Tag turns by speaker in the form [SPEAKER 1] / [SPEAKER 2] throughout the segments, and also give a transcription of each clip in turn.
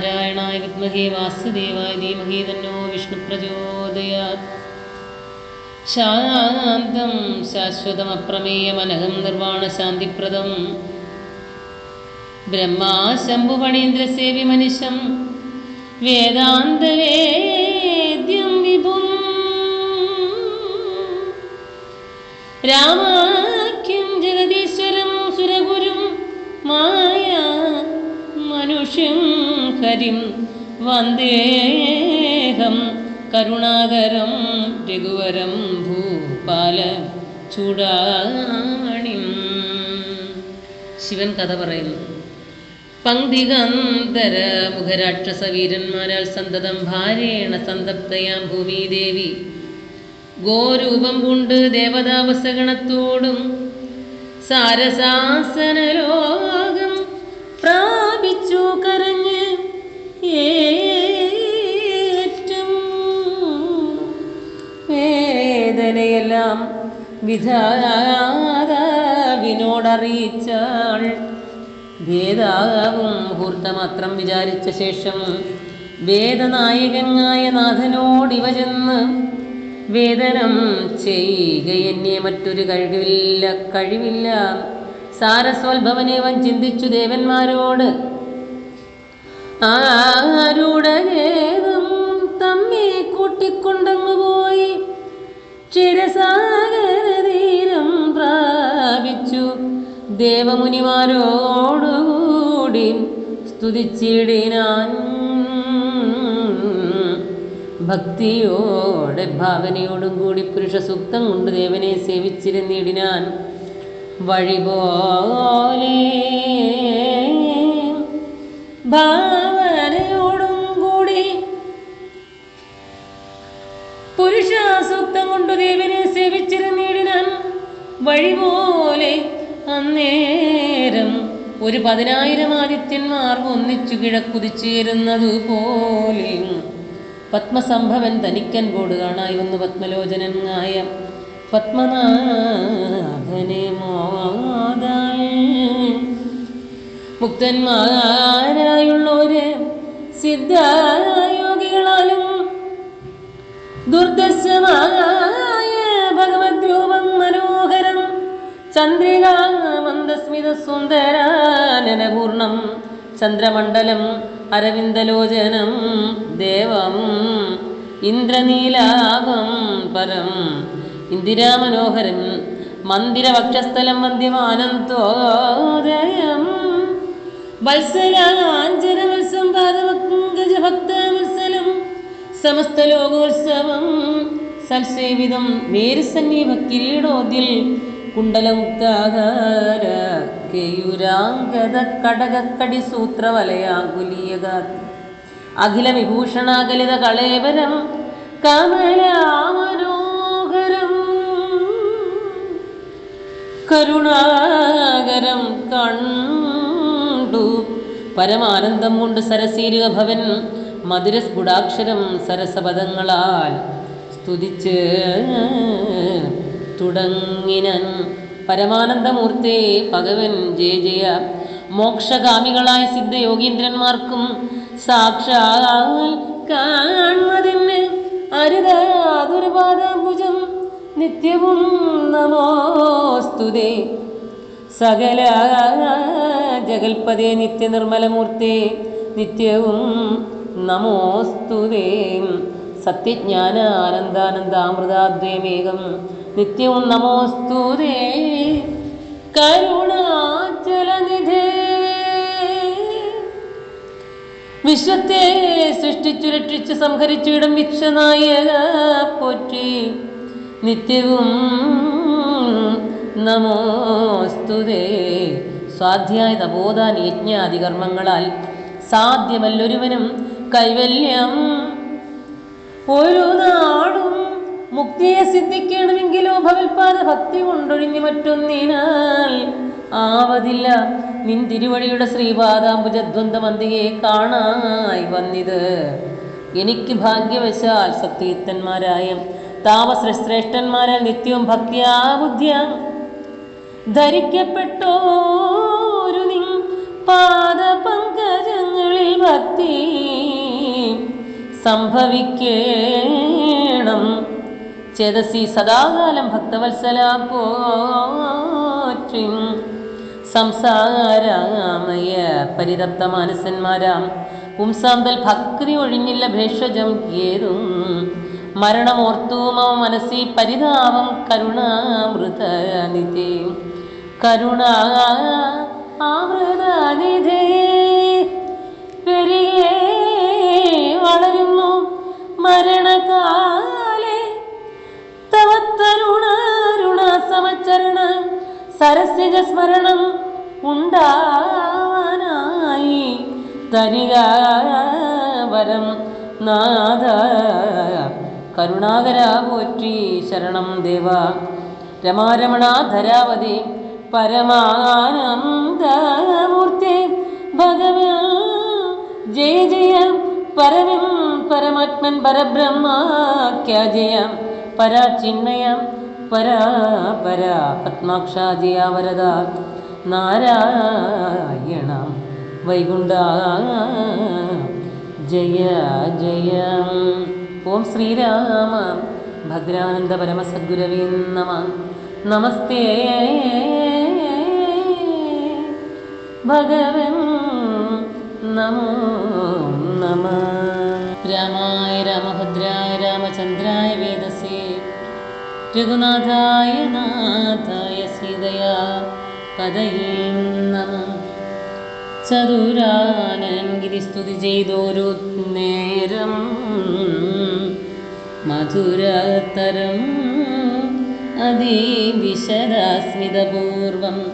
[SPEAKER 1] നാരായണായ വിദ്മഹേ വാസുദേവായ ധീമഹേ തന്നോ വിഷ്ണു പ്രചോദയാത് ശാന്തം ശാശ്വതമപ്രമേയമനഹം നിർവാണശാന്തിപ്രദം. ബ്രഹ്മാശംഭുപണീന്ദ്രസേവി മനുഷ്യം വേദാന്തവേദ്യം വിഭും. രാമാഖ്യം ഹരിം വന്ദേഹം കരുണാകരം രഘുവരം ഭൂപാല ചൂടാണിം. ശിവൻ കഥ പറയുന്നു. പങ്ക്തികന്തര മുഖരാക്ഷസ വീരന്മാരാൽ സന്തതം ഭാരേണ സന്തപ്തയാം ഭൂമിദേവി. ഗോരൂപം കൊണ്ട് ദേവതാവസഗണത്തോടും സാരസാസനലോകം പ്രാപിച്ചു കരഞ്ഞ് ഏറ്റം വേദനയെല്ലാം വിധാതാവിനോടറിയിച്ചാൾ വേദാവും മുഹൂർത്തമാത്രം വിചാരിച്ച ശേഷം വേദനായകനായ നാഥനോടിവ ചെന്ന് വേദനം ചെയ്യുക എന്നെ മറ്റൊരു കഴിവില്ല കഴിവില്ല. സാരസ്വൽഭവനേവൻ ചിന്തിച്ചു ദേവന്മാരോട് ആരുടേതും തമ്മെ കൂട്ടിക്കൊണ്ടങ്ങു പോയി. ക്ഷീരസാഗരതീരം പ്രാപിച്ചു. ദേവമുനിമാരോടുകൂടി സ്തുതിച്ചിടിനാൻ. ഭക്തിയോടെ ഭാവനയോടും കൂടി പുരുഷ സൂക്തം കൊണ്ട് ദേവനെ സേവിച്ചിരുന്നിടിനാൻ വഴി പോലെ കൊണ്ട് ദേവനെ സേവിച്ചിരുന്നിടിനാൻ വഴി പോലെ അന്നേരം ഒരു പതിനായിരം ആദിത്യന്മാർ ഒന്നിച്ചു കിഴക്കുതിച്ചേരുന്നതുപോലെ പത്മസംഭവൻ തനിക്കൻ കോട് കാണായി വന്നു പത്മലോചനനായ പത്മനാഭനെ മോദാൽ മുക്തന്മാരായുള്ളവരെ സിദ്ധായോഗികളാലും ദുർദശമായ ഭഗവത് രൂപം മനോഹരം ചന്ദ്രികാമന്ദസ്മിത സുന്ദരാനനപൂർണം ചന്ദ്രമണ്ഡലം അരവിന്ദലോചനം ദേവം ഇന്ദ്രനീലാഭം പരം ഇന്ദിരാമനോഹരം മന്ദിരവക്ഷസ്ഥലം വന്ദ്യമാനന്തോദയം വത്സരാഞ്ജന പാദപങ്കജഭക്തവത്സലം സമസ്ത ലോകോത്സവം സൽസേവിതം മേരുസന്നിഭ കിരീടോതിൽ കുണ്ടലമുക്താകാര കേയുരാംഗത കടകക്കടി സൂത്രവലയാങ്കുലീയക അഖില വിഭൂഷണാകലിത കളേവരം കമലാമനോഹരം കരുണാകരം കണ്ടു. പരമാനന്ദം കൊണ്ട് സരസീരുക ഭവൻ മധുരസ്ഫുടാക്ഷരം സരസപദങ്ങളാൽ സ്തുതിച്ച് തുടങ്ങിനൻ. പരമാനന്ദമൂർത്തേ ഭഗവൻ ജയ ജയ. മോക്ഷഗാമികളായ സിദ്ധയോഗീന്ദ്രന്മാർക്കും സാക്ഷാൽ നിത്യവും നമോസ്തുതേ സകല ജഗൽപതേ നിത്യനിർമ്മലമൂർത്തേ നിത്യവും നമോസ്തുതേ സത്യജ്ഞാനാനന്ദാനന്ദാമൃതാദ്വയമേകം. നിത്യവും നമോസ്തുതേ കരുണാചലനിധേ. വിശ്വത്തെ സൃഷ്ടിച്ചു രക്ഷിച്ചു സംഹരിച്ചു ഇടം വിശ്വനായക പോറ്റി. നിത്യവും നമോസ്തുതേ സ്വാധ്യായ തപോദാന യജ്ഞാദികർമ്മങ്ങളാൽ സാധ്യമല്ലൊരുവനും കൈവല്യം. ഒരു നാടും മുക്തിയെ സിദ്ധിക്കണമെങ്കിലോ ഭവൽപാദ ഭക്തി കൊണ്ടൊഴിഞ്ഞു മറ്റൊന്നിനാൽ ആവതില്ല. നിൻ തിരുവടിയുടെ ശ്രീപാദാംബുജദ്വന്ദ്വമന്തിയെ കാണായി വന്നിത്. എനിക്ക് ഭാഗ്യവശാൽ സത്യയുക്തന്മാരായ താപശ്രേഷ്ഠന്മാരാൽ നിത്യവും ഭക്തിയാ ബുദ്ധിയ ധരിക്കപ്പെട്ടോരു നിൻ പാദപങ്കജങ്ങളിൽ ഭക്തി സംഭവിക്കേണം. ചേതസി സദാകാലം ഭക്തവത്സല പോറ്റി സംസാരാമയ പരിതപ്ത മാനസന്മാരാം പുംസാന്തൽ ഭക്തി ഒഴിഞ്ഞില്ല ഭേഷജം ഏതും. മരണമോർത്തു മനസ്സി പരിതാപം കരുണാമൃത നിധേ കരുണ അമൃതനിധി സരസിജ സ്മരണം ഉണ്ടാവാനായി. തരിക വരം നാഥ കരുണാകര പോറ്റി ശരണം ദേവ. രമാരമണ ധരാവതി പരമാനന്ദമൂർത്തി. ഭഗവൻ ജയ ജയ പരമം പരമാത്മൻ പരബ്രഹ്മാഖ്യ ജയ. പരാചിന്മയ പരാ പരാ പത്മാക്ഷ ജയ വരദ നാരായണ വൈകുണ്ഠ. ജയ ജയ. ഓം ശ്രീരാമ. ഭദ്രാനന്ദ പരമസദ്ഗുരവീ നമ. നമസ്തേ. ഭഗവൻ നമോ നമ. രാമായ രാമഭദ്രായ രാമചന്ദ്രായ വേദസേ രഘുനാഥായ നാഥായ സീതയാ കഥയേ നമ ചതുരാനങ്കിരി സ്തുതി ചെയ്തൊരു നേരം മധുരതരം അതിവിശദാസ്മിതപൂർവം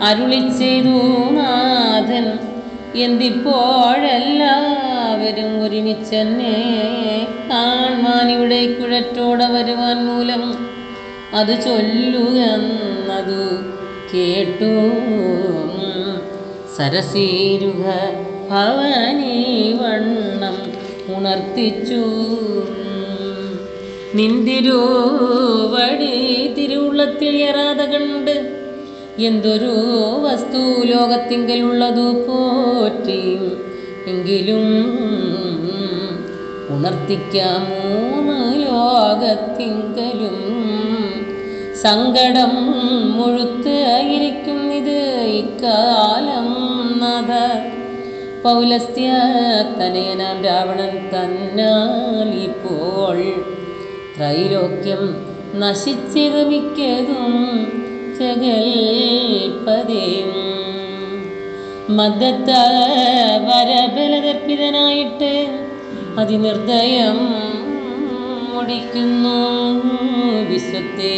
[SPEAKER 1] അരുളി ചെയ്തു നാഥൻ എന്തിപ്പോഴെല്ലാവരും ഒരുമിച്ചെന്നെ. കാണുവാൻ ഇവിടെ കുഴറ്റോടെ വരുവാൻ മൂലം അത് ചൊല്ലു എന്നതു കേട്ടു. സരസീരുഹ ഭവനീ വണ്ണം ഉണർത്തിച്ചു. നിന്തിരുവടി തിരുവുള്ളത്തിൽ ഏറാതെ കണ്ട് എന്തൊരു വസ്തു ലോകത്തിങ്കലുള്ളതു പോറ്റി. എങ്കിലും ഉണർത്തിക്കാമൂന്ന് ലോകത്തിങ്കലും സങ്കടം മുഴുത്ത് ആയിരിക്കും ഇത് ഇക്കാലം നദ പൗലസ്ത്യ തനയനാം രാവണൻ തന്നാൽ ഇപ്പോൾ ത്രൈലോക്യം നശിച്ചത് മിക്കതും ജഗൽപതയും വരബലതർപ്പിതനായിട്ട് അതിനിർദ്ദയം മുടിക്കുന്നു. വിശ്വത്തെ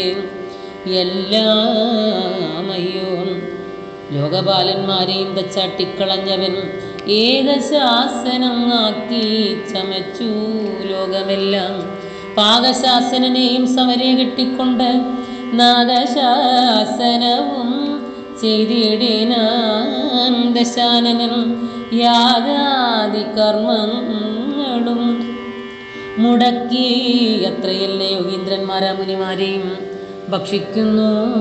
[SPEAKER 1] എല്ലാമയോ ലോകപാലന്മാരെയും തച്ചാട്ടിക്കളഞ്ഞവൻ ഏകശാസനം ആക്കി ചമച്ചു. ലോകമെല്ലാം പാകശാസനെയും സമരെ കെട്ടിക്കൊണ്ട് നാഗശാസനവും ചെയ്തിടിനാൻ യാഗാദി കർമ്മങ്ങളും. മുടക്കി അത്രയല്ലേ യോഗീന്ദ്രന്മാരാ മുനിമാരെയും? ഭക്ഷിക്കുന്നു.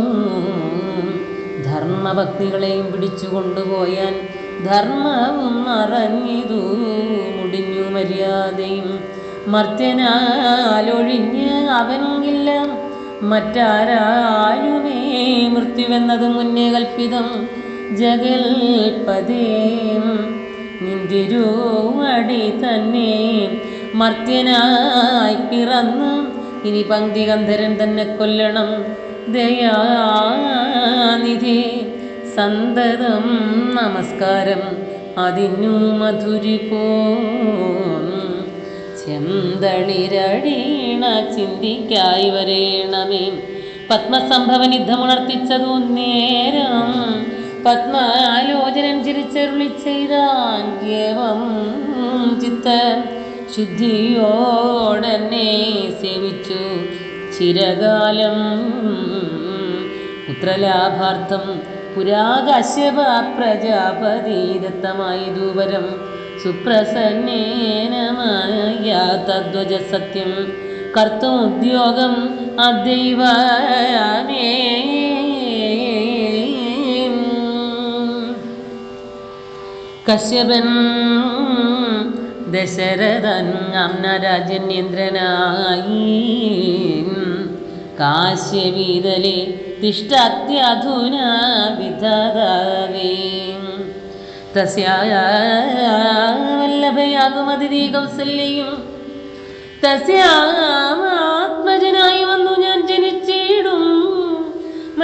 [SPEAKER 1] ധർമ്മഭക്തികളെയും പിടിച്ചു കൊണ്ടുപോയാൻ ധർമ്മവും അറിഞ്ഞിതു. മുടിഞ്ഞു മര്യാദയും മർത്യനാലൊഴിഞ്ഞ് അവനില്ല മറ്റാരാലുമേ മൃത്യുവെന്നത് മുന്നേ കൽപ്പിതം ജഗൽപതേ നിന്തിരുവടി തന്നെ മർത്യനായി പിറന്നു. ഇനി പങ്ക്തി ഗന്ധരൻ തന്നെ കൊല്ലണം. ദയാനിധി സന്തതം നമസ്കാരം. അതിനു മധുരി പോ ചെന്തളിരടീണ ചിന്തിക്കായി വരേണമേ. പത്മസംഭവനിദ്ധമുണർത്തിച്ചതു നേരം പത്മാലോചനം ചിരിച്ചരുളി ചെയ്താഗ്യവം ചിത്ത ശുദ്ധിയോടനെ സേവിച്ചു. ചിരകാലം പുത്രലാഭാർത്ഥം പുരാകശ്യപ പ്രജാപതി ദത്തമായി ദൂവരം സുപ്രസന്നേനമായ തദ്വജ സത്യം കർത്തുമുദ്യോഗം അദൈവമേ കശ്യപൻ ദശരഥൻ അമ്നരാജന്യേന്ദ്രനായി കാശ്യവീതലെ തിഷ്ടത്യധുന വിധാതാവേ തസ്യാത്മജനായി വന്നു ഞാൻ ജനിച്ചിടും.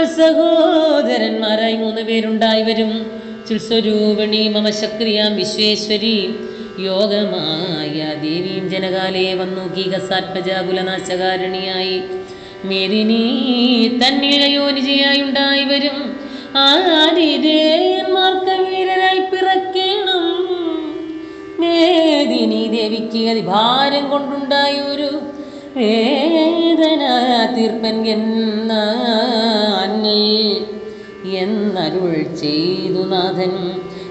[SPEAKER 1] സഹോദരന്മാരായി മൂന്ന് പേരുണ്ടായി വരും. ചുൽസ്വരൂപിണി മമ ശക്രിയാം വിശ്വേശ്വരി. യോഗമായ ദേവീം ജനകാലേ വന്നു ഗീകസാത്മജാകുലനാശകാരിണിയായി. മേരിനീ തന്നിഴയോനിജയായി ഉണ്ടായി വരും. ആദിദേയന്മാർക്ക് വീരരായി പിറക്കണം. മേദിനി ദേവിക്ക് അതിഭാരം കൊണ്ടുണ്ടായ ഒരു വേദന തീർപ്പൻ എന്ന എന്നരുൾ ചെയ്തു നാഥൻ.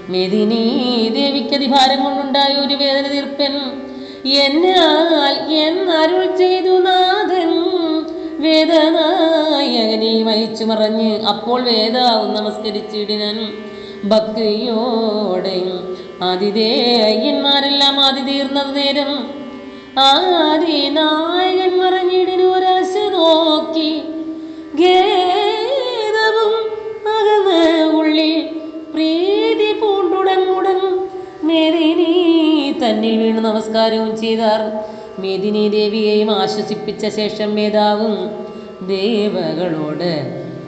[SPEAKER 1] മെതിനി ദേവിക്ക് അതിഭാരം കൊണ്ടുണ്ടായ ഒരു വേദന തീർപ്പൻ. എന്നാൽ എന്നരുൾ ചെയ്തു നാഥൻ വേദനായകനെ വഹിച്ചു മറഞ്ഞ് അപ്പോൾ വേദാവും നമസ്കരിച്ചിടിനൻ. ഭക്തിയോടെ ആതിഥേയന്മാരെല്ലാം ആദ്യ തീർന്നത് നേരം ആദി നായകൻ മറഞ്ഞിടിന് ഒരാശ നോക്കി ഗേദവും അകന്ന ഉള്ളിൽ പ്രീതി പൂണ്ടുടൻ ഉടൻ മേദിനി തന്നിൽ വീണ് നമസ്കാരവും ചെയ്താർ. മേദിനി ദേവിയെയും ആശ്വസിപ്പിച്ച ശേഷം മേധാവും ദേവകളോട്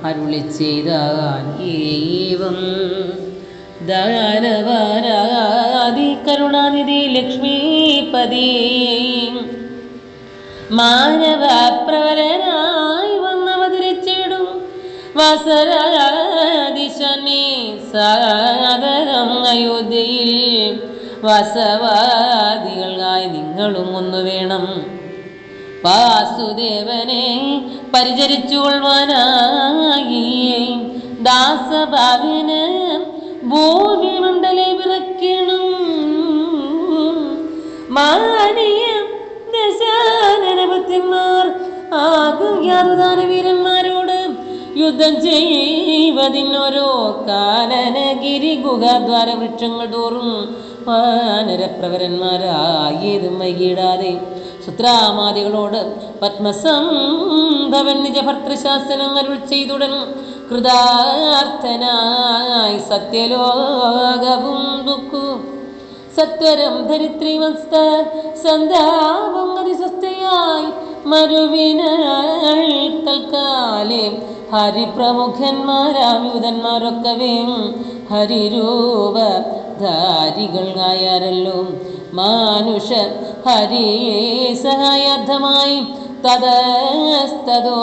[SPEAKER 1] അരുളി ചെയ്താൻ ഏവം ദാനവാരാതി കരുണാനിധി ലക്ഷ്മീപതി. മാനവ പ്രവരനായി വന്നവതരിച്ചിടും വസരാദിശനെ സാദരം അയോധ്യയിൽ വസവാദികളായി നിങ്ങളും ഒന്ന് വേണം. വാസുദേവനെ പരിചരിച്ചുകൊള്ളുവാനായി ദാസഭാവിന് ഭൂമിമണ്ഡലെ വിറക്കണം മാനിയ ദശാനനപത്യന്മാർ ആകും യാതുദാന വീരന്മാരോട് യുദ്ധം ചെയ്വതിനോരോ കാനനഗിരി ഗുഹാദ്വാര വൃക്ഷങ്ങൾ തോറും വാനരപ്രവരന്മാരായതും വൈകിടാതെ സുത്രാമാദികളോട് പത്മസംഭവൻ നിജഭർത്തൃശാസനം അരുൾ ചെയ്തുടൻ കൃതാർത്ഥനായി സത്യലോകവും ദുഃഖു. സത്വരം ധരിത്രി വസ്ത സന്താപം അതിസ്വസ്ഥയായി മരുവിനാൽ തൽക്കാലേ ഹരിപ്രമുഖന്മാരാം യൂതന്മാരൊക്കവേ ഹരിരൂപ ധാരികളായാരല്ലോ മാനുഷ ഹരിയെ സഹായാർത്ഥമായി തതസ്തതോ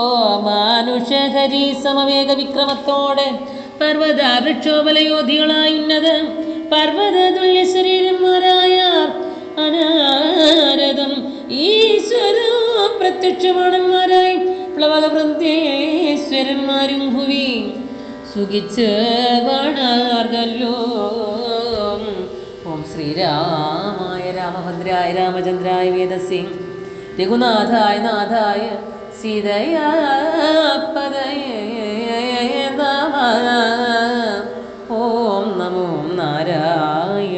[SPEAKER 1] മാനുഷ ഹരി സമവേഗ വിക്രമത്തോടെ പർവത വൃക്ഷോപലയോധികളായുന്നത് പർവത തുല്യ ശരീരന്മാരായ അനാരദം ഈശ്വര പ്രത്യക്ഷമാണന്മാരായി പ്ലവക വൃന്ദേശ്വരന്മാരും ഭുവി സുഖിച്ച് വാണാർഗല്ലോ ഓം ശ്രീരാമായ രാമഭദ്രായ രാമചന്ദ്രായ വേദസിംഗ് രഘുനാഥായ നാഥായ സീതയാ പദയേ നമ ഓം നമോ നാരായണ